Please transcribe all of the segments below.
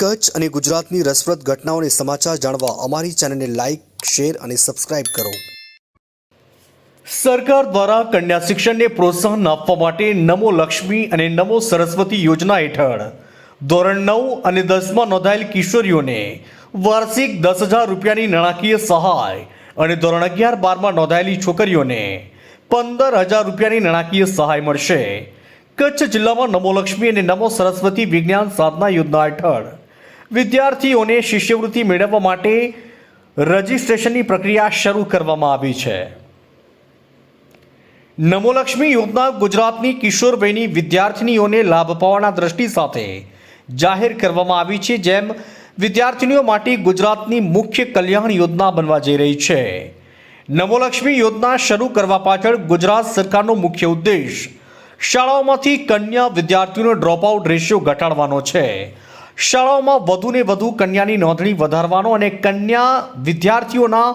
કચ્છ અને ગુજરાતની રસપ્રદ ઘટનાઓને સમાચાર જાણવા અમારી ચેનલને લાઇક શેર અને સબસ્ક્રાઇબ કરો. સરકાર દ્વારા કન્યા શિક્ષણને પ્રોત્સાહન આપવા માટે નમો લક્ષ્મી અને નમો સરસ્વતી યોજના હેઠળ ધોરણ નવ અને દસમાં નોંધાયેલ કિશોરીઓને વાર્ષિક દસ હજાર રૂપિયાની નાણાકીય સહાય અને ધોરણ અગિયાર બારમાં નોંધાયેલી છોકરીઓને પંદર હજાર રૂપિયાની નાણાકીય સહાય મળશે. કચ્છ જિલ્લામાં નમો લક્ષ્મી અને નમો સરસ્વતી વિજ્ઞાન સાધના યોજના હેઠળ વિદ્યાર્થીઓને શિષ્યવૃત્તિ મેળવવા માટે રજિસ્ટ્રેશનની પ્રક્રિયા શરૂ કરવામાં આવી છે. નમોલક્ષ્મી યોજના ગુજરાતની કિશોરભાઈની વિદ્યાર્થીનીઓને લાભ પાવાના દ્રષ્ટિ સાથે જાહેર કરવામાં આવી છે, જેમ વિદ્યાર્થીનીઓ માટે ગુજરાતની મુખ્ય કલ્યાણ યોજના બનવા જઈ રહી છે. નમોલક્ષ્મી યોજના શરૂ કરવા પાછળ ગુજરાત સરકારનો મુખ્ય ઉદ્દેશ શાળાઓમાંથી કન્યા વિદ્યાર્થીઓનો ડ્રોપઆઉટ રેશિયો ઘટાડવાનો છે. શાળાઓમાં વધુને વધુ કન્યાની નોંધણી વધારવાનો અને કન્યા વિદ્યાર્થીઓના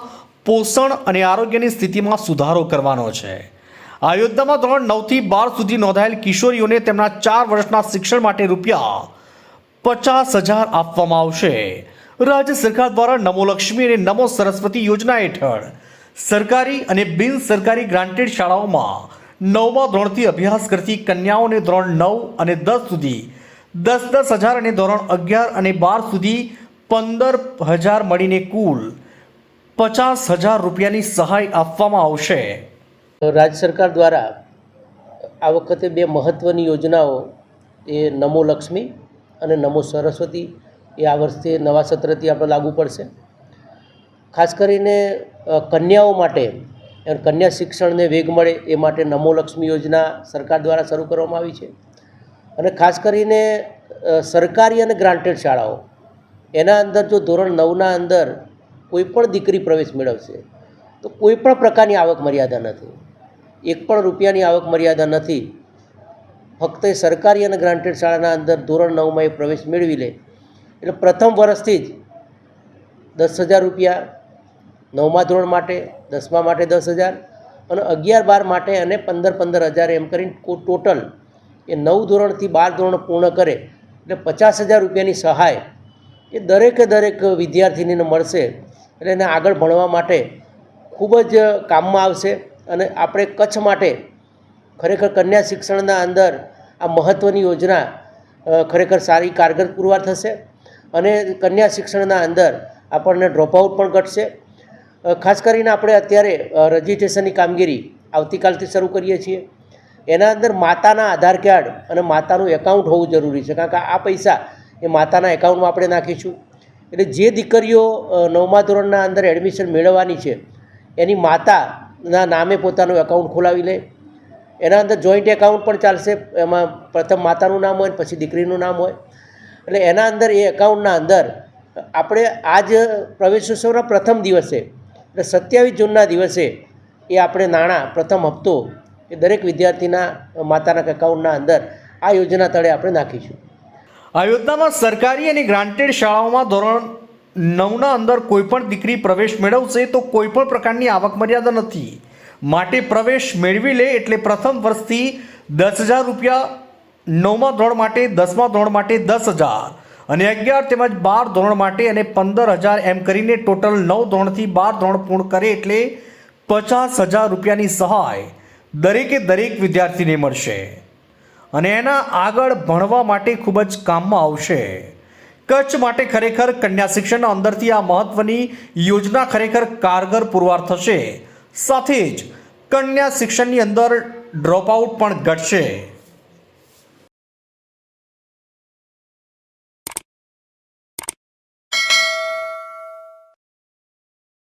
પોષણ અને આરોગ્યની સ્થિતિમાં સુધારો કરવાનો છે. આ ધોરણ નવથી બાર સુધી નોંધાયેલ કિશોરીઓને તેમના ચાર વર્ષના શિક્ષણ માટે રૂપિયા પચાસ હજાર આપવામાં આવશે. રાજ્ય સરકાર દ્વારા નમો લક્ષ્મી અને નમો સરસ્વતી યોજના હેઠળ સરકારી અને બિન સરકારી ગ્રાન્ટેડ શાળાઓમાં નવમા ધોરણથી અભ્યાસ કરતી કન્યાઓને ધોરણ નવ અને દસ સુધી દસ દસ હજાર અને ધોરણ અગિયાર અને બાર સુધી પંદર હજાર મળીને કુલ પચાસ હજાર રૂપિયાની સહાય આપવામાં આવશે. રાજ્ય સરકાર દ્વારા આ વખતે બે મહત્ત્વની યોજનાઓ, એ નમો લક્ષ્મી અને નમો સરસ્વતી, એ આ વર્ષથી નવા સત્રથી આપણે લાગુ પડશે. ખાસ કરીને કન્યાઓ માટે કન્યા શિક્ષણને વેગ મળે એ માટે નમો લક્ષ્મી યોજના સરકાર દ્વારા શરૂ કરવામાં આવી છે. અને ખાસ કરીને સરકારી અને ગ્રાન્ટેડ શાળાઓ. એના અંદર જો ધોરણ નવના અંદર કોઈ પણ દીકરી પ્રવેશ મેળવશે, તો કોઈ પણ પ્રકારની આવક મર્યાદા નથી. એક પણ રૂપિયાની આવક મર્યાદા નથી. ફક્ત એ સરકારી અને ગ્રાન્ટેડ શાળાના અંદર ધોરણ નવમાં એ પ્રવેશ મેળવી લે. એટલે પ્રથમ વર્ષથી જ દસ હજાર રૂપિયા નવમા ધોરણ માટે, દસમા માટે દસ હજાર અને અગિયાર બાર માટે અને પંદર પંદર હજાર એમ કરીને ટોટલ એ નવ ધોરણથી બાર ધોરણ પૂર્ણ કરે એટલે પચાસ હજાર રૂપિયાની સહાય એ દરેકે દરેક વિદ્યાર્થીનીને મળશે એટલે એને આગળ ભણવા માટે ખૂબ જ કામમાં આવશે અને આપણે કચ્છ માટે ખરેખર કન્યા શિક્ષણના અંદર આ મહત્ત્વની યોજના ખરેખર સારી કારગર પુરવાર થશે અને કન્યા શિક્ષણના અંદર આપણને ડ્રોપઆઉટ પણ ઘટશે. ખાસ કરીને આપણે અત્યારે રજિસ્ટ્રેશનની કામગીરી આવતીકાલથી શરૂ કરીએ છીએ. એના અંદર માતાના આધાર કાર્ડ અને માતાનું એકાઉન્ટ હોવું જરૂરી છે. કારણ કે આ પૈસા એ માતાના એકાઉન્ટમાં આપણે નાખીશું. એટલે જે દીકરીઓ નવમા ધોરણના અંદર એડમિશન મેળવવાની છે, એની માતાના નામે પોતાનું એકાઉન્ટ ખોલાવી લે. એના અંદર જોઈન્ટ એકાઉન્ટ પણ ચાલશે, એમાં પ્રથમ માતાનું નામ હોય પછી દીકરીનું નામ હોય. એટલે એના અંદર એ એકાઉન્ટના અંદર આપણે આજ પ્રવેશોત્સવના પ્રથમ દિવસે, એટલે સત્યાવીસ જૂનના દિવસે એ આપણે નાણાં પ્રથમ હપ્તો એ દરેક વિદ્યાર્થીના માતાના એકાઉન્ટના અંદર આ યોજના તળે આપણે નાખીશું. આ યોજનામાં સરકારી અને ગ્રાન્ટેડ શાળાઓમાં ધોરણ નવના અંદર કોઈપણ દીકરી પ્રવેશ મેળવશે તો કોઈપણ પ્રકારની આવક મર્યાદા નથી. માટે પ્રવેશ મેળવી લે એટલે પ્રથમ વર્ષથી દસ હજાર રૂપિયા નવમા ધોરણ માટે, દસમા ધોરણ માટે દસ હજાર અને અગિયાર તેમજ બાર ધોરણ માટે અને પંદર હજાર એમ કરીને ટોટલ નવ ધોરણથી બાર ધોરણ પૂર્ણ કરે એટલે પચાસ હજાર રૂપિયાની સહાય. દરેકે દરેક વિદ્યાર્થીને મળશે અને એના આગળ ભણવા માટે ખૂબ જ કામમાં આવશે. કચ્છ માટે ખરેખર કન્યા શિક્ષણના અંદરથી આ મહત્વની યોજના ખરેખર કારગર પુરવાર થશે. સાથે જ કન્યા શિક્ષણની અંદર ડ્રોપઆઉટ પણ ઘટશે.